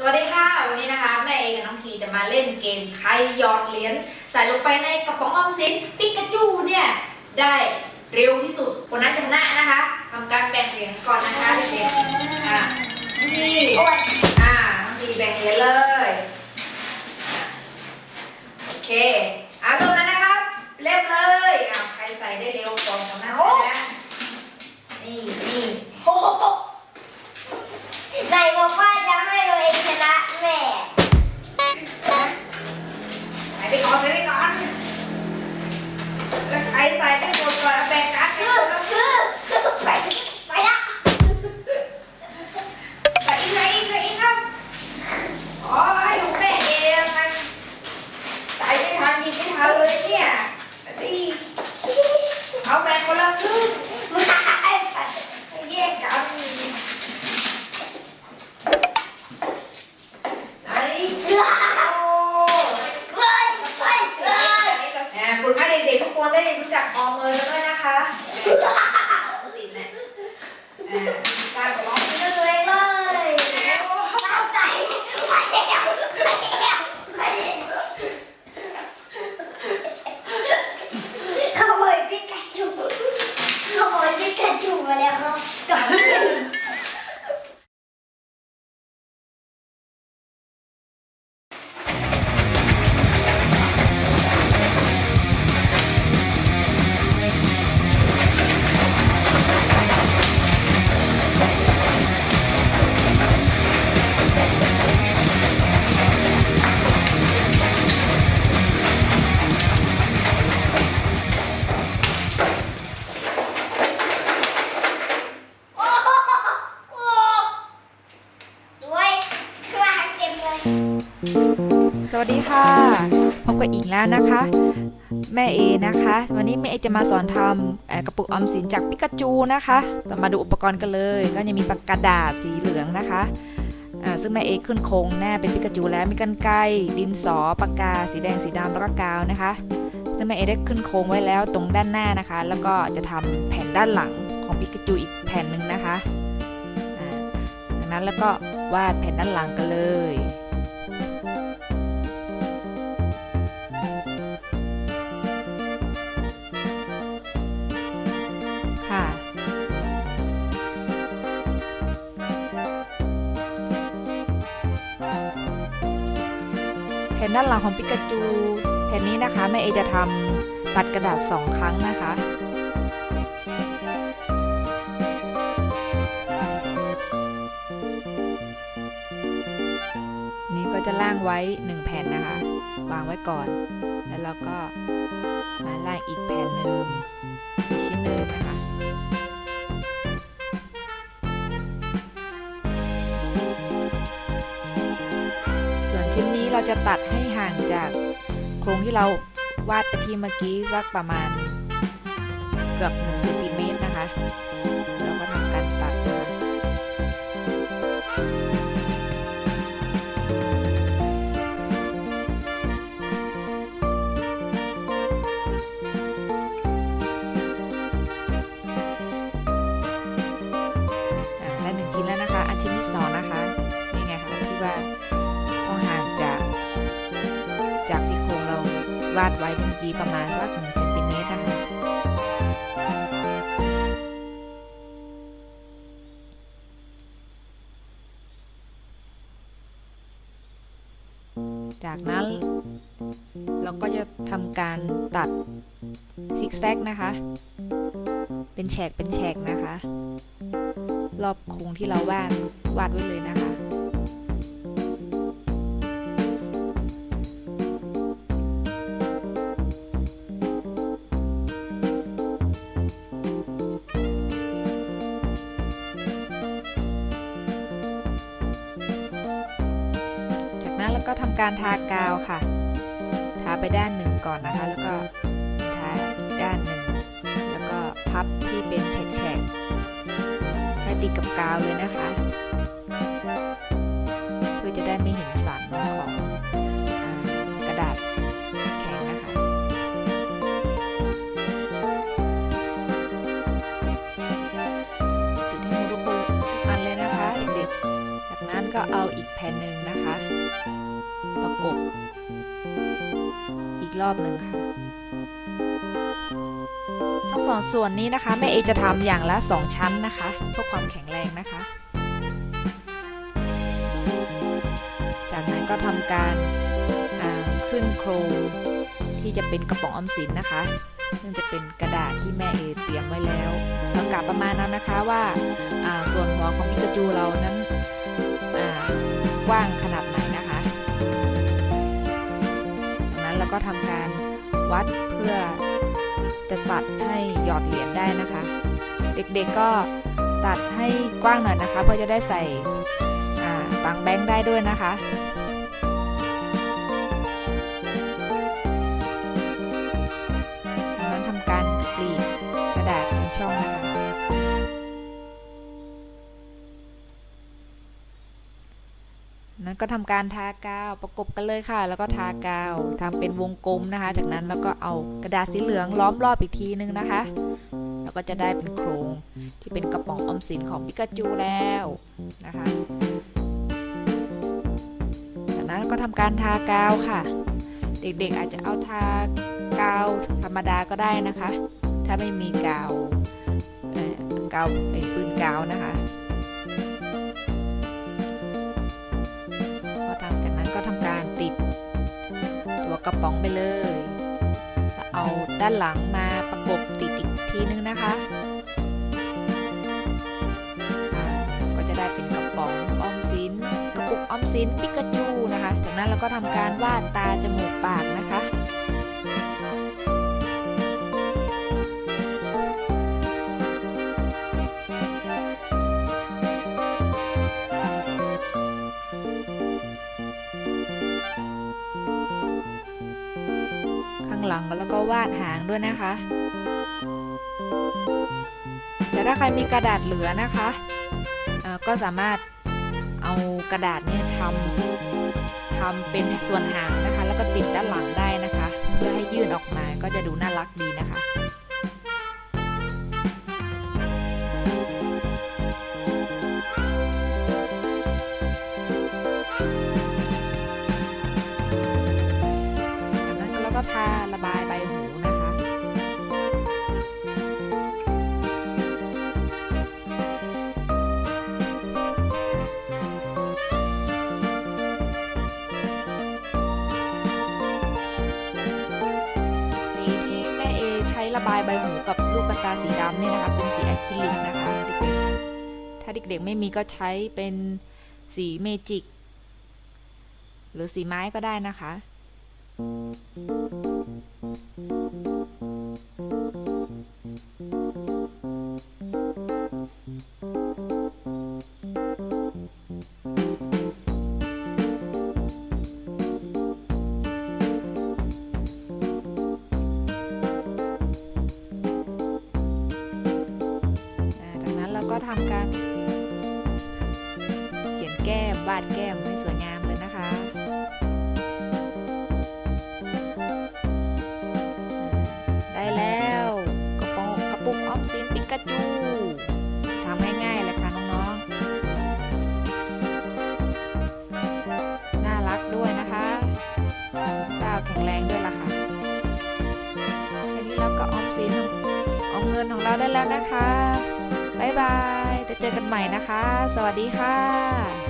สวัสดีค่ะ วันนี้นะคะแม่เอกับน้องทีจะมาเล่นเกมใครหยอดเหรียญใส่ลงไปในกระป๋องออมสินปิกาจูเนี่ยได้เร็วที่สุดคนนั้นจะชนะนะคะทำการแบ่งเหรียญก่อนนะคะเด็กๆอะน้องทีอ่าน้องทีแบ่งเหรียญเลย ใส่ไปก่อนใส่ไสวัสดีค่ะ พบกับอิงแล้วนะคะ แม่เอนะคะ วันนี้แม่เอจะมาสอนทำกระปุกออมสินจากปิกาจูนะคะมาดูอุปกรณ์กันเลย ก็จะมีปากกาดาษสีเหลืองนะคะซึ่งแม่เอขึ้นโครงหน้าเป็นปิกาจูแล้วมีกันไกรดินสอปากกา สีแดงสีดำแล้วก็กาวนะคะ ซึ่งแม่เอได้ขึ้นโครงไว้แล้วตรงด้านหน้านะคะ แล้วก็จะทำแผ่นด้านหลังของปิกาจูอีกแผ่นหนึ่งนะคะอ่าดังนั้นแล้วก็วาดแผ่นด้านหลังกันเลย นด้านหลังของปิกาจูแผ่นนี้นะคะแม่เอจะทำตัดกระดาษสองครั้งนะคะนี่ก็จะล่างไว้หนึ่งแผ่นนะคะ วางไว้ก่อน แล้วเราก็มาล่างอีกแผ่นหนึ่งอีกชิ้นหนึ่งนะคะส่วนชิ้นนี้เราจะตัด จากโครงที่เราวาดไปที่เมื่อกี้สักประมาณเกือบ1เซนติเมตรนะคะ เราก็ทำการตัดนะคะอ่าได้หนึ่งชิ้นแล้วนะคะ อันชิ้นที่สองนะคะ นี่ไงคะที่ว่า วาดไว้เมื่อกี้ประมาณสักหนึ่งเซนติเมตรนะคะจากนั้น เราก็จะทำการตัดซิกแซกนะคะ เป็นแฉกเป็นแฉกนะคะ รอบโคงที่เราวาดวาดไว้เลยนะคะ แล้วก็ทำการทากาวค่ะ ทาไปด้านหนึ่งก่อนนะคะ แล้วก็ทาอีกด้านหนึ่งแล้วก็พับที่เป็นแฉกๆให้ติดกับกาวเลยนะคะ เพื่อจะได้ไม่เห็นสันของอกระดาษแข็งนะคะติดให้มดทุกคนทุกอันเลยนะคะเด็กๆจากนั้นก็เอาอีกแผ่นหนึ่งนะคะ กบ อีกรอบหนึ่งค่ะ ทั้งสองส่วนนี้นะคะแม่เอจะทำอย่างละ 2 ชั้นนะคะเพื่อความแข็งแรงนะคะ จากนั้นก็ทำการขึ้นโครงที่จะเป็นกระป๋องออมสินนะคะซึ่งจะเป็นกระดาษที่แม่เอเตรียมไว้แล้วเรากะประมาณนั้นนะคะว่าอ่าส่วนหัวของพิกาจูเรานั้น ก็ทำการวัดเพื่อจะตัดให้หยอดเหรียญได้นะคะ เด็กๆก็ตัดให้กว้างหน่อยนะคะ เพื่อจะได้ใส่อ่าตังแบงค์ได้ด้วยนะคะจากนั้นทำการกรีดกระดาษตรงช่องนะคะ นั้นก็ทำการทากาวประกบกันเลยค่ะ แล้วก็ทากาวทำเป็นวงกลมนะคะ จากนั้นแล้วก็เอากระดาษสีเหลืองล้อมรอบอีกทีนึงนะคะ แล้วก็จะได้เป็นโครงที่เป็นกระป๋องอมสินของปิกาจูแล้วนะคะ จากนั้นก็ทำการทากาวค่ะ เด็กๆอาจจะเอาทากาวธรรมดาก็ได้นะคะ ถ้าไม่มีกาวกาวไอ้ปืนกาวนะคะ กระป๋องไปเลยเอาด้านหลังมาประกบติดอีกทีนึงนะคะก็จะได้เป็นกระป๋องออมสินกระปุกออมสินปิกาจูนะคะ จากนั้นเราก็ทำการวาดตาจมูกปากนะคะ หลังแล้วก็วาดหางด้วยนะคะ แต่ถ้าใครมีกระดาษเหลือนะคะก็สามารถเอากระดาษเนี่ยทำทำเป็นส่วนหางนะคะ แล้วก็ติดด้านหลังได้นะคะ เพื่อให้ยื่นออกมาก็จะดูน่ารักดีนะคะจากนั้นเราก็ทา ระบายใบหูกับลูกกระตาสีดำเนี่ยนะคะเป็นสีอะคริลิกนะคะเด็กๆถ้าเด็กๆไม่มีก็ใช้เป็นสีเมจิก หรือสีไม้ก็ได้นะคะาก็ทำการเขียนแก้มวาดแก้มให้สวยงามเลยนะคะได้แล้วกระปงกระปุกออมสินปิกาจูทำง่ายๆเลยค่ะน้องๆ น่ารักด้วยนะคะตาแข็งแรงด้วยล่ะค่ะแค่นี้เราก็ออมสินออมเงินของเราได้แล้วนะคะ บ๊ายบาย เจอกันใหม่นะคะ สวัสดีค่ะ